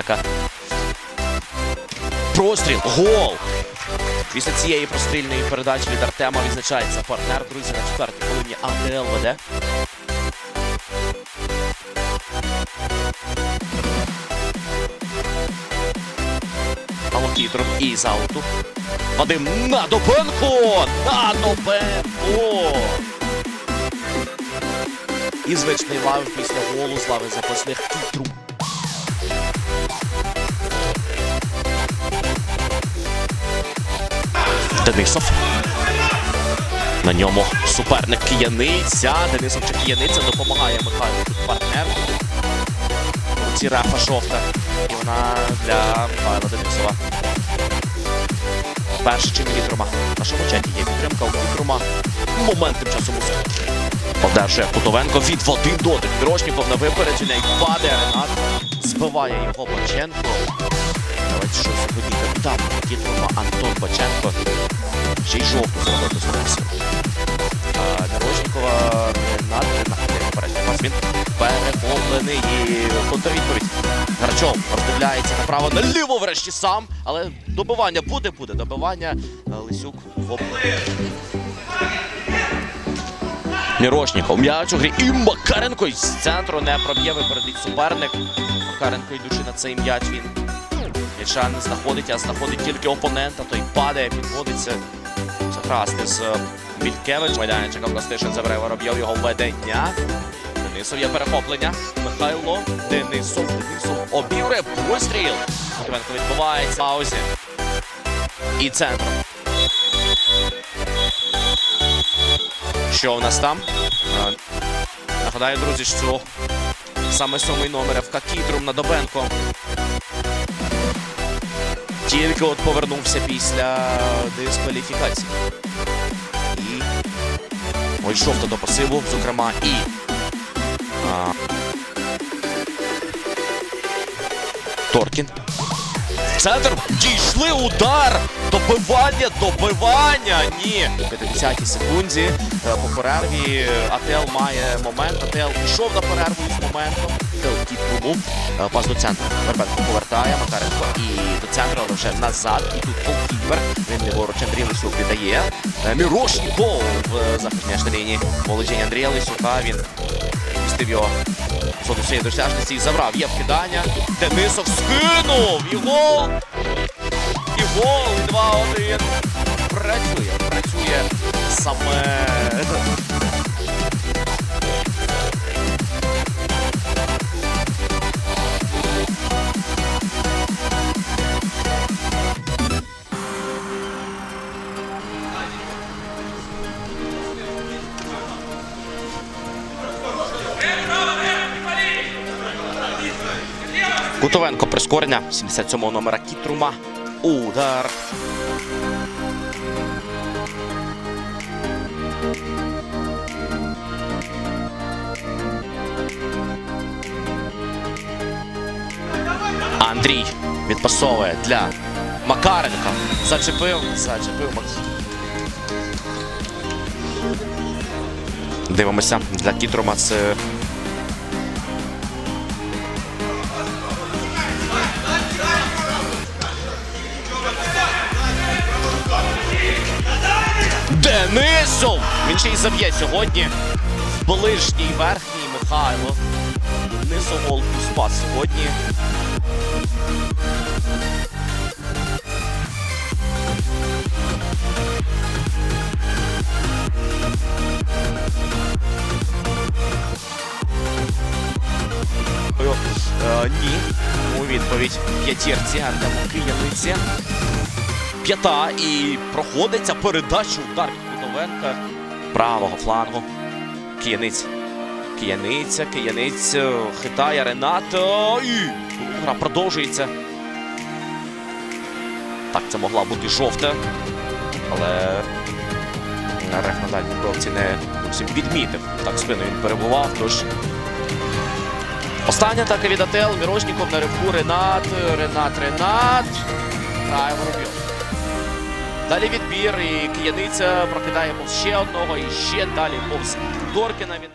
суперника. Простріл. Гол! Після цієї прострільної передачі від Артема відзначається партнер. Друзі, на четвертій хвилині АТЛ веде. Алокітров і з ауту. Вадим Надобенко! Надобенко! І звичний лави після голу з лави запасних Кітру. Денисов. На ньому суперник Кияниця. Денисов чи Кияниця допомагає Михайлу тут партнер. Ці рефа жовта. І вона для Михайла Денисова. Перший чим Вітрума. В нашому чаті є підтримка у Вітрума. Момент тим часом успіх. Одержує Кутовенко від в один дотик. Дорожніков на випередження і падає Ренат. Збиває його Боченко. Давайте що сьогодні капітан Вітрума Антон Боченко. Ще й жовту зробити зробився. Дорожнікова. Передній пас він перехоплений і контрвідповідь. Гарчов роздивляється направо наліво врешті сам, але добивання буде, буде добивання. Лисюк в. Мірошніков, м'яч у грі і Макаренко із центру не проб'є, випередить суперник. Макаренко йдучи на цей м'яч, він м'яча не знаходить, а знаходить тільки опонента, той падає, підводиться. Закрасти з Вількевич. Майданчика Костишин забере Воробйов його ведення. Денисов є перехоплення. Михайло Денисов. Денисов обігрує постріл. Матвенко відбувається. Паузі. І центр. Що у нас там? Нагадаю, друзі, що саме сьомий номер ФК Кітрум на Добенко. Тільки от повернувся після дискваліфікації. І ой, жовта до пасиву, зокрема, і а, Торкін. Центр дійшли удар! Добивання, добивання! Ні! У 50-й секунді е, по перерві АТЛ має момент. АТЛ пішов на перерву із моментом. АТЛ кіт пробув. Е, Пас до центру. Вербенко повертає Макаренко і до центру, але вже назад. І тут голкіпер. Він ліворуч Андрій Лисюк віддає. Е, Мірошніков в захисній шталіні. Володіння Андрія Лисюка. Він Пустив його зону своєї досяжності і забрав. Є вкидання. Денисов скинув! І гол! І гол! 2-1. Працює, працює саме. Кутовенко прискорення 77-го номера Кітрума. Удар. Андрій відпасовує для Макаренка. Зачепив, зачепив Дивимося для Кітрума це Денисов! Він ще й заб'є сьогодні. Ближній верхній Михайло. Денисов гол плюс пас сьогодні. Е, ні. У відповідь п'ятірці Артему Кияниці. П'ята і проходиться передача удар від правого флангу. Кияниць. Кияниця, Кияниць е, хитає Ренато. І гра продовжується. Так, це могла бути жовта. Але реф на дальній бровці не зовсім відмітив. Так спину він перебував, тож. Остання атака від АТЛ. Мірошніков на ривку Ренат. Ренат, Ренат. Грає Воробйов. Далі відбір і кияниця прокидає повз ще одного і ще далі повз Доркіна. Він